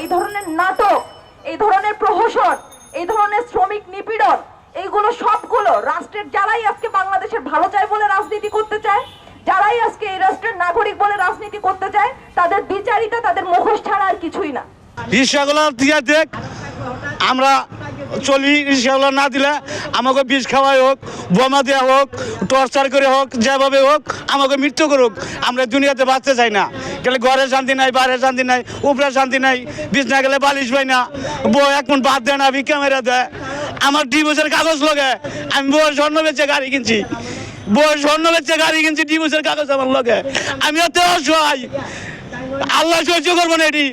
এই ধরনের নাটক, এই ধরনের প্রহসন, এই ধরনের শ্রমিক নিপীড়ন, এইগুলো সবগুলো রাষ্ট্রের যারাই আজকে বাংলাদেশের ভালো চায় বলে রাজনীতি করতে চায়, যারাই আজকে এই রাষ্ট্রের নাগরিক বলে রাজনীতি করতে চায়, তাদের বিচারিতা, তাদের মুখোশ ছাড়া আর কিছুই না। আমরা চলি রিক্সাগুলো না দিলে আমাকে বিষ খাওয়াই হোক, বোমা দেওয়া হোক, টর্চার করে হোক, যেভাবে হোক আমাকে মৃত্যু করুক। আমরা দুনিয়াতে বাঁচতে চাই না। গেলে ঘরে শান্তি নাই, বাইরে শান্তি নাই, উপরে শান্তি নাই, বিষ না গেলে বালিশ পাই না। বউ এখন বাদ দেয় না ভিক্ষা মেরে দেয়। আমার ডিভোর্সের কাগজ লগে, আমি বউয়ের স্বর্ণ বেচে গাড়ি কিনছি। বউয়ের স্বর্ণ বেচে গাড়ি কিনছি, ডিভোর্সের কাগজ আমার লগে। আমি অত অসহায়। আল্লাহ সহ্য করব না এটি।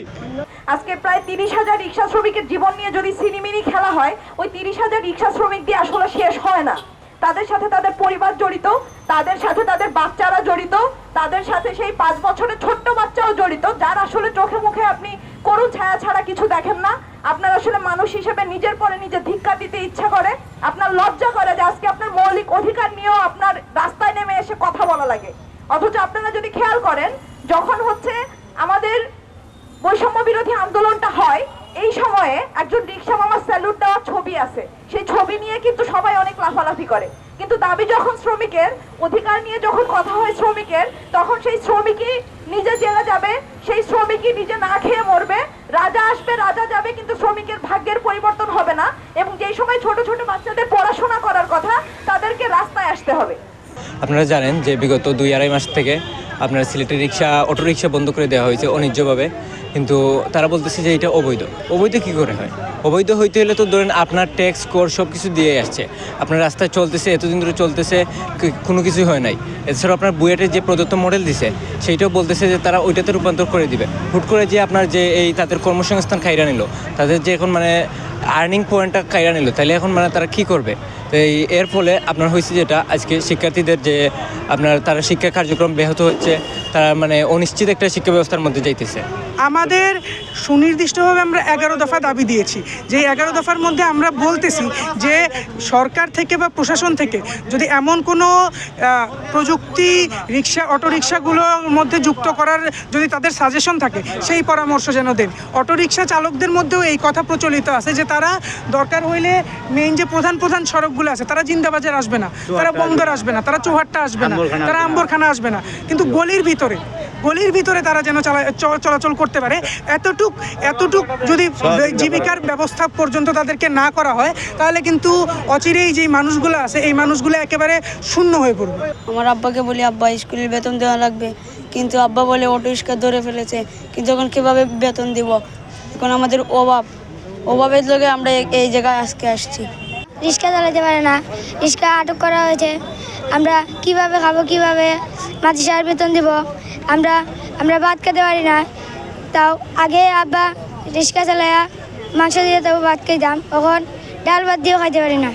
আজকে প্রায় তিরিশ হাজার রিক্সা শ্রমিকের জীবন নিয়ে যদি সিনিমিনি খেলা হয়, ওই তিরিশ হাজার রিক্সা শ্রমিক দিয়ে আসলে শেষ হয় না। তাদের সাথে তাদের পরিবার জড়িত, তাদের সাথে তাদের বাচ্চারা জড়িত, তাদের সাথে সেই পাঁচ বছরের ছোট্ট বাচ্চাও জড়িত, যার আসলে চোখে মুখে আপনি করুণ ছায়া ছাড়া কিছু দেখেন না। আপনার আসলে মানুষ হিসেবে নিজের পরে নিজে ধিক্কার দিতে ইচ্ছা করে। আপনার লজ্জা করে যে আজকে আপনার মৌলিক অধিকার নিয়েও আপনার রাস্তায় নেমে এসে কথা বলা লাগে। অথচ আপনারা যদি খেয়াল করেন, যখন হচ্ছে আমাদের বৈষম্য বিরোধী আন্দোলনটা হয়, এই সময়ে একজন রিক্সা মামার স্যালুট দেওয়ার ছবি আছে। সেই ছবি নিয়ে কিন্তু সবাই অনেক লাফালাফি করে। কিন্তু দাবি যখন শ্রমিকের, অধিকার নিয়ে যখন কথা হয় শ্রমিকের, তখন সেই শ্রমিকই নিজে জেলে যাবে, সেই শ্রমিকই নিজে না খেয়ে মরবে। রাজা আসবে, রাজা যাবে, কিন্তু শ্রমিকের ভাগ্যের পরিবর্তন হবে না। এবং যেই সময় ছোট ছোট বাচ্চাদের পড়াশোনা করার কথা, তাদেরকে রাস্তায় আসতে হবে। আপনারা জানেন যে বিগত দুই আড়াই মাস থেকে আপনার সিলেটের রিক্সা, অটো রিক্সা বন্ধ করে দেওয়া হয়েছে অনিজ্যভাবে। কিন্তু তারা বলতেছে যে এটা অবৈধ। অবৈধ কী করে হয়? অবৈধ হইতে হলে তো ধরেন আপনার ট্যাক্স, কোর সব কিছু দিয়ে আসছে। আপনার রাস্তায় চলতেছে, এতদিন ধরে চলতেছে কোনো কিছুই হয় নাই। এছাড়াও আপনার বুয়েটের যে প্রদত্ত মডেল দিছে, সেইটাও বলতেছে যে তারা ওইটাতে রূপান্তর করে দিবে। হুট করে যে আপনার যে এই তাদের কর্মসংস্থান খাইরা নিল, তাদের যে এখন মানে আর্নিং পয়েন্টটা খাইরা নিল, তাহলে এখন মানে তারা কী করবে? এই এর ফলে আপনার হয়েছে যেটা, আজকে শিক্ষার্থীদের যে আপনার তারা শিক্ষা কার্যক্রম ব্যাহত হচ্ছে, তারা মানে অনিশ্চিত একটা শিক্ষা ব্যবস্থার মধ্যে যাইতেছে। আমাদের সুনির্দিষ্টভাবে আমরা এগারো দফা দাবি দিয়েছি। যে এগারো দফার মধ্যে আমরা বলতেছি যে সরকার থেকে বা প্রশাসন থেকে যদি এমন কোনো প্রযুক্তি রিক্সা অটোরিকশাগুলোর মধ্যে যুক্ত করার যদি তাদের সাজেশন থাকে, সেই পরামর্শ যেন দেন। অটোরিকশা চালকদের মধ্যেও এই কথা প্রচলিত আছে যে তারা দরকার হইলে মেইন যে প্রধান প্রধান সড়কগুলো আছে তারা জিন্দাবাজার আসবে না তারা বন্দর আসবে না তারা চৌহাট্টা আসবে না তারা আম্বরখানা আসবে না। কিন্তু গলির ভিতরে গলির ভিতরে তারা যেন চ- চলাচল করতে পারে এতটুক এতটুক যদি জীবিকার ব্যবস্থা পর্যন্ত তাদেরকে না করা হয় তাহলে কিন্তু অচিরেই যেই মানুষগুলো আছে এই মানুষগুলো একেবারে শূন্য হয়ে পড়বে। আমার আব্বাকে বলি আব্বা স্কুলের বেতন দেওয়া লাগবে। কিন্তু আব্বা বলে অটো রিক্সা ধরে ফেলেছে। কিন্তু এখন কীভাবে বেতন দিব? এখন আমাদের অভাব। অভাবের লোকে আমরা এই জায়গায় আজকে আসছি। রিক্সা চালাতে পারে না। রিক্সা আটক করা হয়েছে। আমরা কীভাবে খাব, কীভাবে মাঝি সার বেতন দেব? আমরা আমরা ভাত খেতে পারি না। তাও আগে আব্বা রিক্সা চালায়া মাংস দিয়ে তবু ভাত খেতাম। তখন ডাল ভাত দিয়েও খাইতে পারি না।